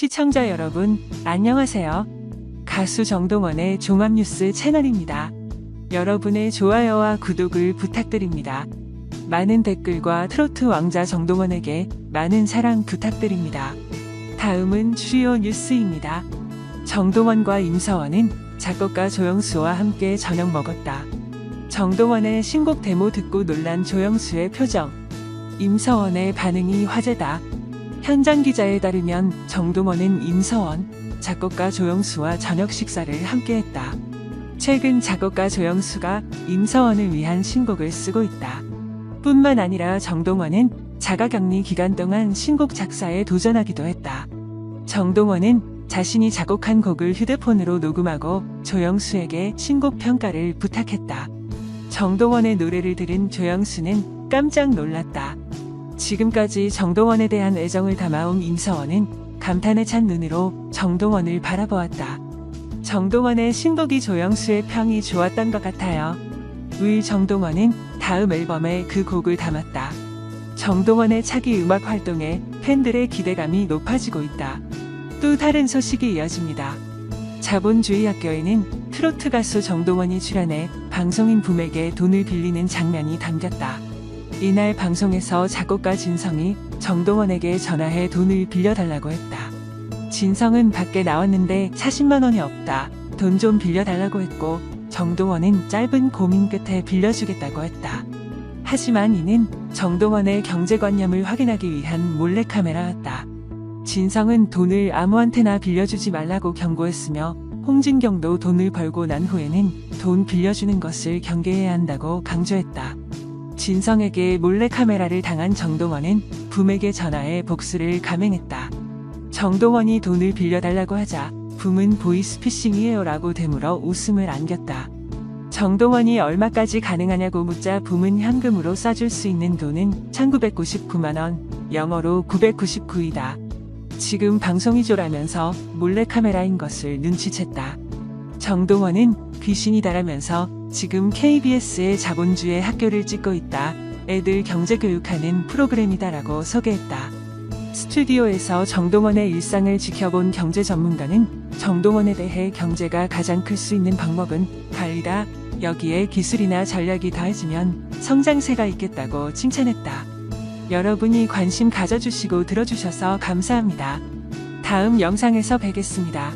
시청자 여러분, 안녕하세요. 가수 정동원의 종합뉴스 채널입니다. 여러분의 좋아요와 구독을 부탁드립니다. 많은 댓글과 트로트 왕자 정동원에게 많은 사랑 부탁드립니다. 다음은 주요 뉴스입니다. 정동원과 임서원은 작곡가 조영수와 함께 저녁 먹었다. 정동원의 신곡 데모 듣고 놀란 조영수의 표정. 임서원의 반응이 화제다. 현장 기자에 따르면 정동원은 임서원, 작곡가 조영수와 저녁 식사를 함께 했다. 최근 작곡가 조영수가 임서원을 위한 신곡을 쓰고 있다. 뿐만 아니라 정동원은 자가격리 기간 동안 신곡 작사에 도전하기도 했다. 정동원은 자신이 작곡한 곡을 휴대폰으로 녹음하고 조영수에게 신곡 평가를 부탁했다. 정동원의 노래를 들은 조영수는 깜짝 놀랐다. 지금까지 정동원에 대한 애정을 담아온 임서원은 감탄에 찬 눈으로 정동원을 바라보았다. 정동원의 신곡이 조영수의 평이 좋았던 것 같아요. 의 정동원은 다음 앨범에 그 곡을 담았다. 정동원의 차기 음악 활동에 팬들의 기대감이 높아지고 있다. 또 다른 소식이 이어집니다. 자본주의 학교에는 트로트 가수 정동원이 출연해 방송인 붐에게 돈을 빌리는 장면이 담겼다. 이날 방송에서 작곡가 진성이 정동원에게 전화해 돈을 빌려달라고 했다. 진성은 밖에 나왔는데 40만 원이 없다. 돈 좀 빌려달라고 했고 정동원은 짧은 고민 끝에 빌려주겠다고 했다. 하지만 이는 정동원의 경제관념을 확인하기 위한 몰래카메라였다. 진성은 돈을 아무한테나 빌려주지 말라고 경고했으며 홍진경도 돈을 벌고 난 후에는 돈 빌려주는 것을 경계해야 한다고 강조했다. 진성에게 몰래카메라를 당한 정동원은 붐에게 전화해 복수를 감행했다. 정동원이 돈을 빌려달라고 하자 붐은 보이스피싱이에요 라고 되물어 웃음을 안겼다. 정동원이 얼마까지 가능하냐고 묻자 붐은 현금으로 싸줄 수 있는 돈은 1999만원, 영어로 999이다. 지금 방송이조라면서 몰래카메라인 것을 눈치챘다. 정동원은 귀신이다라면서 지금 KBS의 자본주의 학교를 찍고 있다. 애들 경제 교육하는 프로그램이다라고 소개했다. 스튜디오에서 정동원의 일상을 지켜본 경제 전문가는 정동원에 대해 경제가 가장 클 수 있는 방법은 관리다. 여기에 기술이나 전략이 더해지면 성장세가 있겠다고 칭찬했다. 여러분이 관심 가져주시고 들어주셔서 감사합니다. 다음 영상에서 뵙겠습니다.